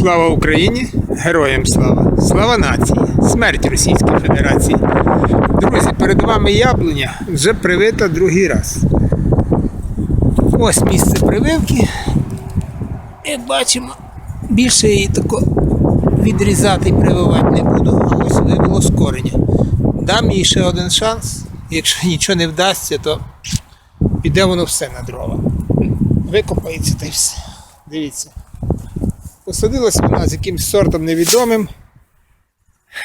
Слава Україні! Героям слава! Слава нації! Смерть Російській Федерації! Друзі, перед вами яблуня вже привита другий раз. Ось місце прививки. Як бачимо, більше її тако відрізати і прививати не буду, а ось вибило з кореня. Дам їй ще один шанс. Якщо нічого не вдасться, то піде воно все на дрова. Викопається та й все. Дивіться. Посадилася вона з якимсь сортом невідомим.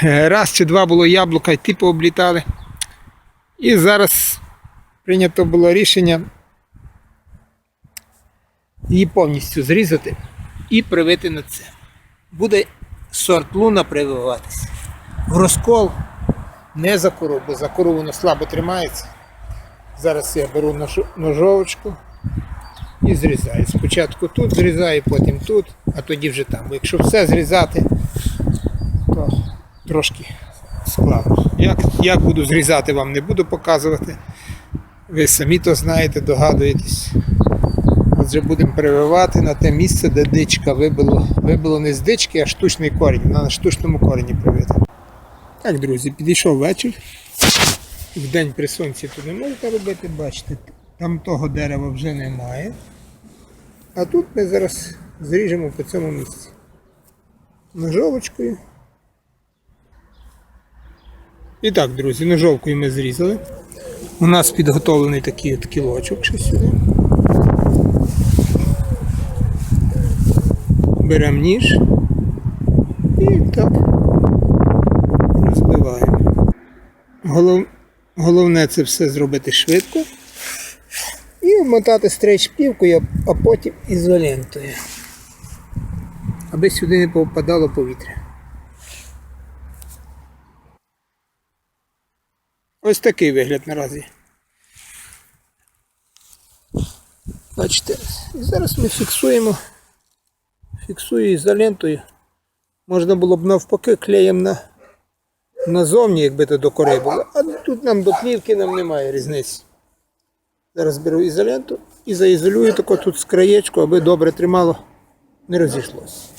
Е, Раз чи два було яблука, і ті пооблітали. І зараз прийнято було рішення її повністю зрізати і привити на це. Буде сорт луна прививатися. В розкол не за кору, бо за кору воно слабо тримається. Зараз я беру ножовочку і зрізаю. Спочатку тут зрізаю, потім тут, а тоді вже там. Бо якщо все зрізати, то трошки складно. Як, як буду зрізати, вам не буду показувати. Ви самі то знаєте, догадуєтесь. Отже, будемо прививати на те місце, де дичка вибило. Вибило не з дички, а штучний корінь. Вона на штучному корені привита. Так, друзі, підійшов вечір. В день при сонці тут не можете робити, бачите, там того дерева вже немає. А тут ми зараз зріжемо по цьому місці. Ножовочкою. І так, друзі, ножовкою ми зрізали. У нас підготовлений такий от кілочок ще сюди. Беремо ніж і так розбиваємо. Голов... Головне це все зробити швидко. І обмотати стрейч плівкою, а потім ізолентою. Аби сюди не попадало повітря. Ось такий вигляд наразі. Бачите, і зараз ми фіксуємо. Фіксую ізолентою. Можна було б навпаки клеєм на, назовні, якби то до кори було. А тут нам до плівки нам немає різниці. Зараз беру ізоленту і заізолюю тако тут з краєчку, аби добре тримало, не розійшлося.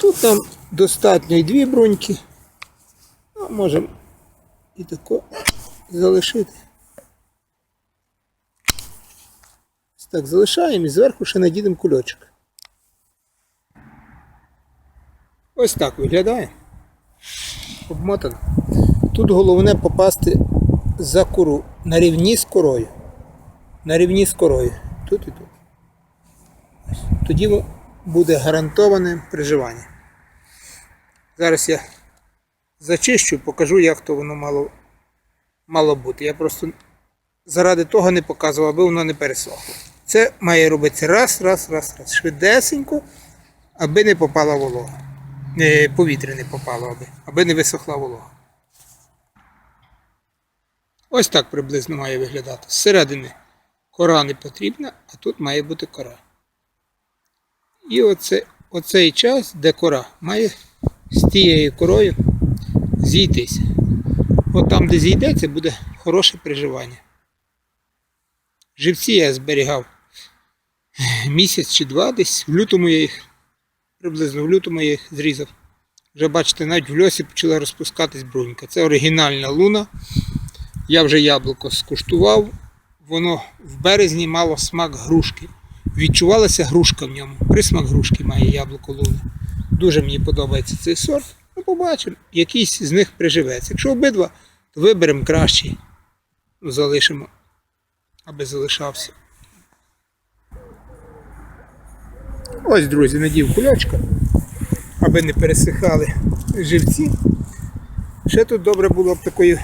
Тут нам достатньо і дві бруньки. А можемо і тако залишити. Ось Так, залишаємо і зверху ще надійдемо кульочок. Ось так виглядає. Обмотано. Тут головне попасти за кору на рівні з корою. На рівні з корою. Тут і тут. Тоді буде гарантоване приживання. Зараз я зачищу, покажу, як то воно мало, мало бути. Я просто заради того не показував, аби воно не пересохло. Це має робитися раз, раз, раз, раз. Швидесенько, аби не попала волога. Повітря не попало, аби, аби не висохла волога. Ось так приблизно має виглядати. Зсередини кора не потрібна, а тут має бути кора. І оце, оцей час, де кора, має з тією корою зійтися. От там, де зійдеться, буде хороше приживання. Живці я зберігав місяць чи два десь. В лютому я їх, приблизно в лютому я їх зрізав. Вже бачите, навіть в льосі почала розпускатись брунька. Це оригінальна луна. Я вже яблуко скуштував. Воно в березні мало смак грушки. Відчувалася грушка в ньому. Присмак грушки має яблуко луни. Дуже мені подобається цей сорт. Ну, побачимо, якийсь з них приживеться. Якщо обидва, то виберемо кращий. Залишимо, аби залишався. Ось, друзі, надів кульочка, аби не пересихали живці. Ще тут добре було б такою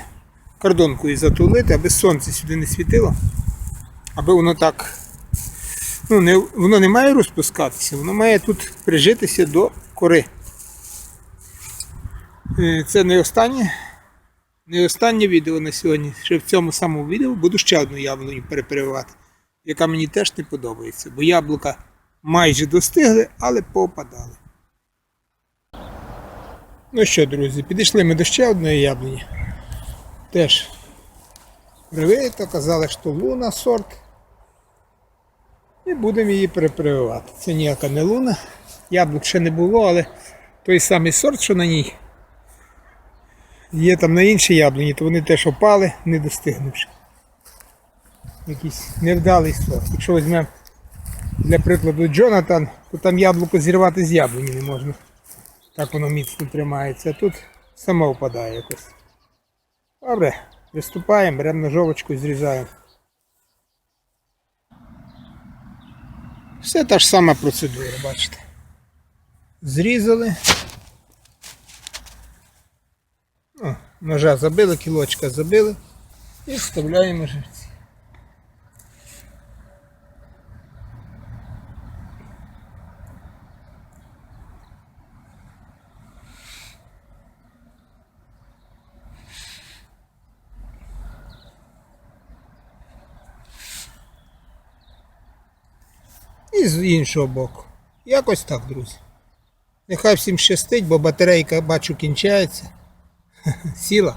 кордонкою затулити, аби сонце сюди не світило, аби воно так. Ну, не, воно не має розпускатися, воно має тут прижитися до кори. Е, Це не останнє, не останнє відео на сьогодні. Ще в цьому самому відео буду ще одну яблуню перепрививати, яка мені теж не подобається, бо яблука майже достигли, але попадали. Ну що, друзі, підійшли ми до ще одної яблуні. Теж привито, казали, що луна сорт. І будемо її перепрививати. Це ніяка не луна. яблук ще не було, але той самий сорт, що на ній. Є там на інші яблуні, то вони теж опали, не достигнувши. Якийсь невдалий сорт. Якщо візьмемо для прикладу Джонатан, то там яблуко зірвати з яблуні не можна. Так воно міцно тримається. А тут само впадає якось. Добре, приступаємо, беремо ножовочку і зрізаємо. Все та ж сама процедура, бачите. Зрізали. О, ножа забили, кілочка забили і вставляємо живці. І з іншого боку. Якось так, друзі. Нехай всім щастить, бо батарейка, бачу, кінчається. Сіла.